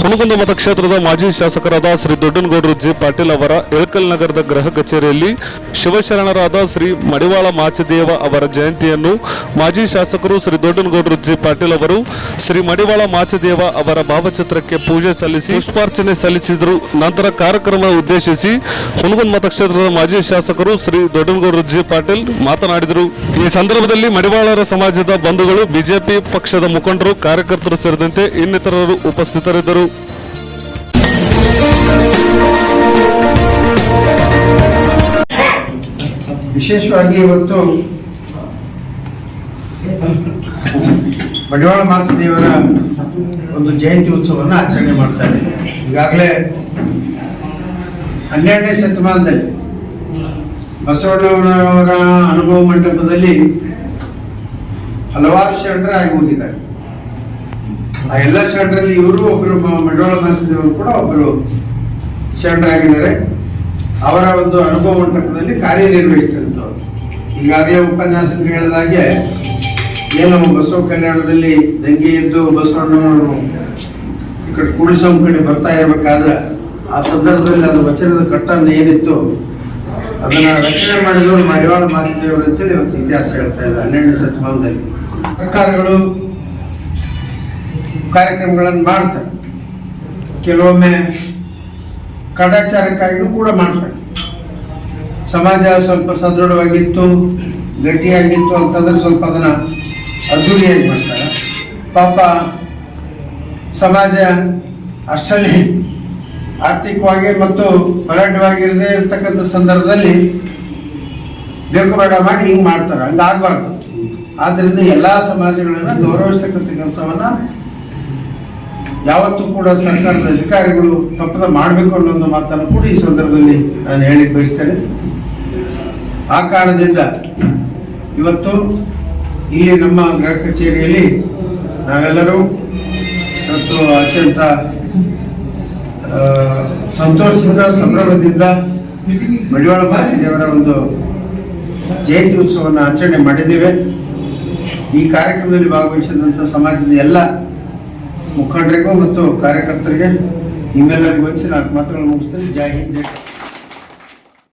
ಹುನಗುಂದ ಮತಕ್ಷೇತ್ರದ ಮಾಜಿ ಶಾಸಕರಾದ ಶ್ರೀ ದೊಡ್ಡನಗೌಡರು ಜಿ. ಪಾಟೀಲ್ ಅವರ ಇಳಕಲ್ ನಗರದ ಗೃಹ ಕಚೇರಿಯಲ್ಲಿ ಶಿವಶರಣರಾದ ಶ್ರೀ ಮಡಿವಾಳ ಮಾಚದೇವ ಅವರ ಜಯಂತಿಯನ್ನು ಮಾಜಿ ಶಾಸಕರು ಶ್ರೀ ದೊಡ್ಡನಗೌಡರು ಜಿ. ಪಾಟೀಲ್ ಅವರು, ಶ್ರೀ ಮಡಿವಾಳ ಮಾಚದೇವ ಅವರ ಭಾವಚಿತ್ರಕ್ಕೆ ಪೂಜೆ ಸಲ್ಲಿಸಿ ಪುಷ್ಪಾರ್ಚನೆ ಸಲ್ಲಿಸಿದರು. ನಂತರ ಕಾರ್ಯಕ್ರಮ ಉದ್ದೇಶಿಸಿ ಹುನಗುಂದ ಮತಕ್ಷೇತ್ರದ ಮಾಜಿ ಶಾಸಕರು ಶ್ರೀ ದೊಡ್ಡನಗೌಡರು ಜಿ. ಪಾಟೀಲ್ ಮಾತನಾಡಿದರು. ಈ ಸಂದರ್ಭದಲ್ಲಿ ಮಡಿವಾಳರ ಸಮಾಜದ ಬಂಧುಗಳು, ಬಿಜೆಪಿ ಪಕ್ಷದ ಮುಖಂಡರು, ಕಾರ್ಯಕರ್ತರು ಸೇರಿದಂತೆ ಇನ್ನಿತರರು ಉಪಸ್ಥಿತರಿದ್ದರು. ವಿಶೇಷವಾಗಿ ಇವತ್ತು ಬಂಡವಾಳ ಮಾತೃದೇವರ ಒಂದು ಜಯಂತಿ ಉತ್ಸವವನ್ನು ಆಚರಣೆ ಮಾಡ್ತಾರೆ ಈಗಾಗಲೇ ಹನ್ನೆರಡನೇ ಶತಮಾನದಲ್ಲಿ ಬಸವಣ್ಣನವರ ಅನುಭವ ಮಂಟಪದಲ್ಲಿ ಹಲವಾರು ಶರಣರ ಆಗಿ ಹೋಗಿದ್ದಾರೆ. ಆ ಎಲ್ಲ ಶರಣರಲ್ಲಿ ಇವರು ಒಬ್ಬರು ಮ- ಮಾಸದೇವರು ಕೂಡ ಒಬ್ಬರು ಶರಣರಾಗಿದ್ದಾರೆ. ಅವರ ಒಂದು ಅನುಭವ ಮಂಟಪದಲ್ಲಿ ಕಾರ್ಯನಿರ್ವಹಿಸಿದಂಥವ್ರು. ಈಗಾಗಲೇ ಹೇಳಿದ ಹೇಳಿದಾಗೆ ಏನು ಬಸವ ಕಲ್ಯಾಣದಲ್ಲಿ ದಂಗೆ ಎದ್ದು ಬಸವಣ್ಣನವರು ಈ ಕಡೆ ಕೂಡಿಸಂ ಕಡೆ ಬರ್ತಾ ಇರಬೇಕಾದ್ರೆ ಆ ಸಂದರ್ಭದಲ್ಲಿ ಅದು ವಚನದ ಕಟ್ಟನ್ನು ಏನಿತ್ತು, ಅದನ್ನ ರಚನೆ ಮಾಡಿದವರು ಮಡಿವಾಳ ಮಾಸದೇವರು ಅಂತೇಳಿ ಇವತ್ತು ಇತಿಹಾಸ ಹೇಳ್ತಾ ಇದೆ ಹನ್ನೆರಡನೇ ಶತಮಾನದಲ್ಲಿ. ಸರ್ಕಾರಗಳು ಕಾರ್ಯಕ್ರಮಗಳನ್ನು ಮಾಡ್ತಾರೆ. ಕೆಲವೊಮ್ಮೆ ಕಡಾಚಾರಕ್ಕಾಗಿಯೂ ಕೂಡ ಮಾಡ್ತಾರೆ. ಸಮಾಜ ಸ್ವಲ್ಪ ಸದೃಢವಾಗಿತ್ತು, ಗಟ್ಟಿಯಾಗಿತ್ತು ಅಂತಂದ್ರೆ ಸ್ವಲ್ಪ ಅದನ್ನ ಅದ್ದೂರಿಯಾಗಿ ಮಾಡ್ತಾರೆ. ಪಾಪ ಸಮಾಜ ಅಷ್ಟಲ್ಲಿ ಆರ್ಥಿಕವಾಗಿ ಮತ್ತು ಹೋರಾಟವಾಗಿರದೇ ಇರತಕ್ಕಂಥ ಸಂದರ್ಭದಲ್ಲಿ ಬೇಕು ಬೇಡ ಮಾಡಿ ಹಿಂಗೆ ಮಾಡ್ತಾರೆ. ಹಂಗಾಗಬಾರ್ದು ಆದ್ದರಿಂದ ಎಲ್ಲ ಸಮಾಜಗಳನ್ನ ಗೌರವಿಸ್ತಕ್ಕಂಥ ಕೆಲಸವನ್ನ ಯಾವತ್ತೂ ಕೂಡ ಸರ್ಕಾರದ ಅಧಿಕಾರಿಗಳು ತಪ್ಪದ ಮಾಡಬೇಕು ಅನ್ನೋ ಒಂದು ಮಾತನ್ನು ಕೂಡ ಈ ಸಂದರ್ಭದಲ್ಲಿ ನಾನು ಹೇಳಿ ಬಯಸ್ತೇನೆ. ಆ ಕಾರಣದಿಂದ ಇವತ್ತು ಇಲ್ಲಿ ನಮ್ಮ ಗೃಹ ಕಚೇರಿಯಲ್ಲಿ ನಾವೆಲ್ಲರೂ ಇವತ್ತು ಅತ್ಯಂತ ಸಂತೋಷದಿಂದ, ಸಂಭ್ರಮದಿಂದ ಮಡಿವಾಳ ದೇವರ ಒಂದು ಜಯಂತಿ ಉತ್ಸವವನ್ನು ಆಚರಣೆ ಮಾಡಿದ್ದೇವೆ. ಈ ಕಾರ್ಯಕ್ರಮದಲ್ಲಿ ಭಾಗವಹಿಸಿದಂಥ ಸಮಾಜದ ಎಲ್ಲ ಮುಖಂಡರಿಗೂ ಮತ್ತು ಕಾರ್ಯಕರ್ತರಿಗೆ ನಿಮ್ಮೆಲ್ಲರಿಗೂ ಹೆಚ್ಚಿನ ಮಾತುಗಳನ್ನು ಮುಗಿಸ್ತೇನೆ ಜೈ ಹಿಂದ್ ಜೈ.